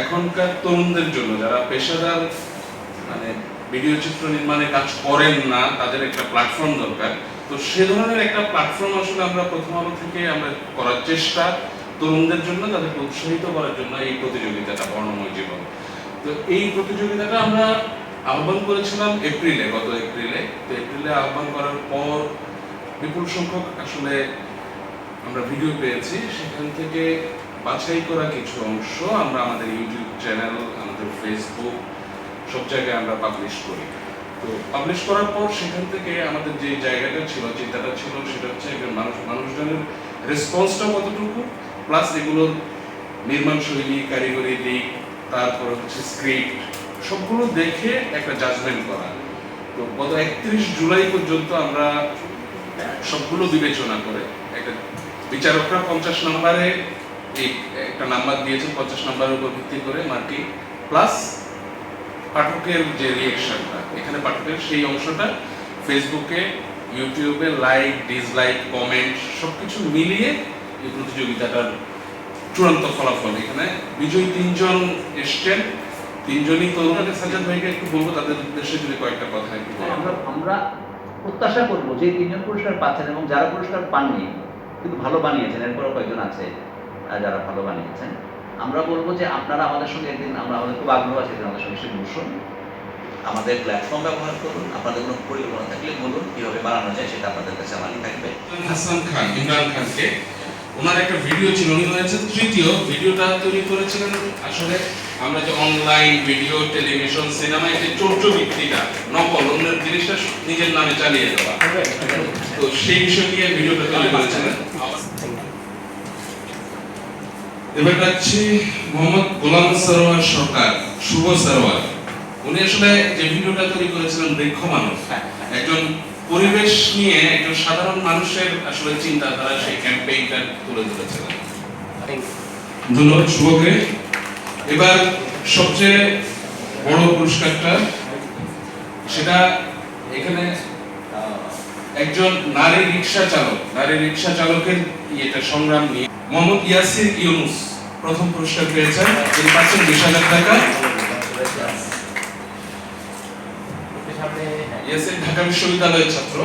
এখনকার তরুণদের জন্য, যারা পেশাদার মানে ভিডিও চিত্র নির্মাণে কাজ করেন না, তাদের একটা প্ল্যাটফর্ম দরকার। তো সে ধরনের একটা প্ল্যাটফর্ম আসলে আমরা প্রথম আলো থেকে আমরা করার চেষ্টা তরুণদের জন্য, তাদেরকে উৎসাহিত করার জন্য এই প্রতিযোগিতাটা বর্ণময় জীবন। তো এই প্রতিযোগিতাটা আমরা আহ্বান করেছিলাম এপ্রিলে, গত এপ্রিলে। তো এপ্রিলে আহ্বান করার পর বিপুল সংখ্যক আসলে আমরা ভিডিও পেয়েছি। সেখান থেকে বাছাই করা কিছু অংশ আমরা আমাদের ইউটিউব চ্যানেল আমাদের ফেসবুক সব জায়গায় আমরা পাবলিশ করি। তো পাবলিশ করার পর সেখান থেকে আমাদের যে জায়গাটা ছিল চিন্তাটা ছিল সেটা হচ্ছে একজন মানুষ, মানুষজনের রেসপন্সটা কতটুকু প্লাস এগুলোর নির্মাণ শৈলী কারিগরি দিক, তারপর হচ্ছে স্ক্রিপ্ট সবগুলো দেখে একটা জাজমেন্ট করা। তো গত একত্রিশ জুলাই পর্যন্ত আমরা সবগুলো বিবেচনা করে, একটা বিচারকরা পঞ্চাশ নম্বরে এই একটা নাম্বার দিয়েছেন, পঞ্চাশ নম্বরের উপর ভিত্তি করে মার্কিং প্লাস পাঠকের যে রিয়েকশনটা এখানে পাঠকের সেই অংশটা ফেসবুকে ইউটিউবে লাইক ডিসলাইক কমেন্ট মিলিয়ে এই প্রতিযোগিতাটার চূড়ান্ত ফলাফল। এখানে বিজয়ী তিনজন এসছেন, তিনজনই আগে সাজ্জাদ ভাইকে একটু বলব, তাদের উদ্দেশ্যে যদি কয়েকটা কথা একটু। আমরা আমরা প্রত্যাশা করব যে তিনজন পুরস্কার পাচ্ছেন এবং যারা পুরস্কার পাননি, কিন্তু ভালো বানিয়েছেন, এরপরও কয়েকজন আছে। যারা ভালো বানিয়েছেন। আমরা বলব যে আপনারা আমাদের সঙ্গে একদিন, আমরা আমাদের খুব আগ্রহ আছে আমাদের সঙ্গে এসে বসুন। আমাদের প্ল্যাটফর্ম ব্যবহার করুন। আপনাদের কোনো পরিকল্পনা থাকলে বলুন, কীভাবে বানানো যায় সেটা আপনাদের কাছে আমারই থাকবে। হাসান খান, ইমরান খানকে। ওনার একটা ভিডিও ছিল, উনি হয়েছে তৃতীয়। ভিডিওটা তৈরি করেছিলেন আসলে আমরা যে অনলাইন ভিডিও টেলিভিশন সিনেমায় যে চৌর্যবৃত্তিটা নকল, অন্যের জিনিসটা নিজের নামে চালিয়ে দেওয়া। তো সেই বিষয় নিয়ে ভিডিওটা তৈরি করেছিলেন। এবার যাচ্ছি মোহাম্মদ গোলাম সরোয়ার সরকার শুভ সরোয়ার। উনি আসলে যে ভিডিওটা তৈরি করেছিলেন বৃক্ষ মানুষ একজন পরিবেশ নিয়ে একজন সাধারণ মানুষের আসলে চিন্তাধারা সেই ক্যাম্পেইনটা তুলে ধরেছিলেন। ধন্যবাদ শুভকে। এবার সবচেয়ে বড় পুরস্কারটা সেটা এখানে একজন নারী রিক্সা চালক নারী রিক্সা চালকের ইয়েটা সংগ্রাম নিয়ে। মোহাম্মদ ইয়াসির ইউনুস প্রথম পুরস্কার পেয়েছেন। তিনি পাচ্ছেন বিশ হাজার টাকা। ইয়াসির ঢাকা বিশ্ববিদ্যালয়ের ছাত্র।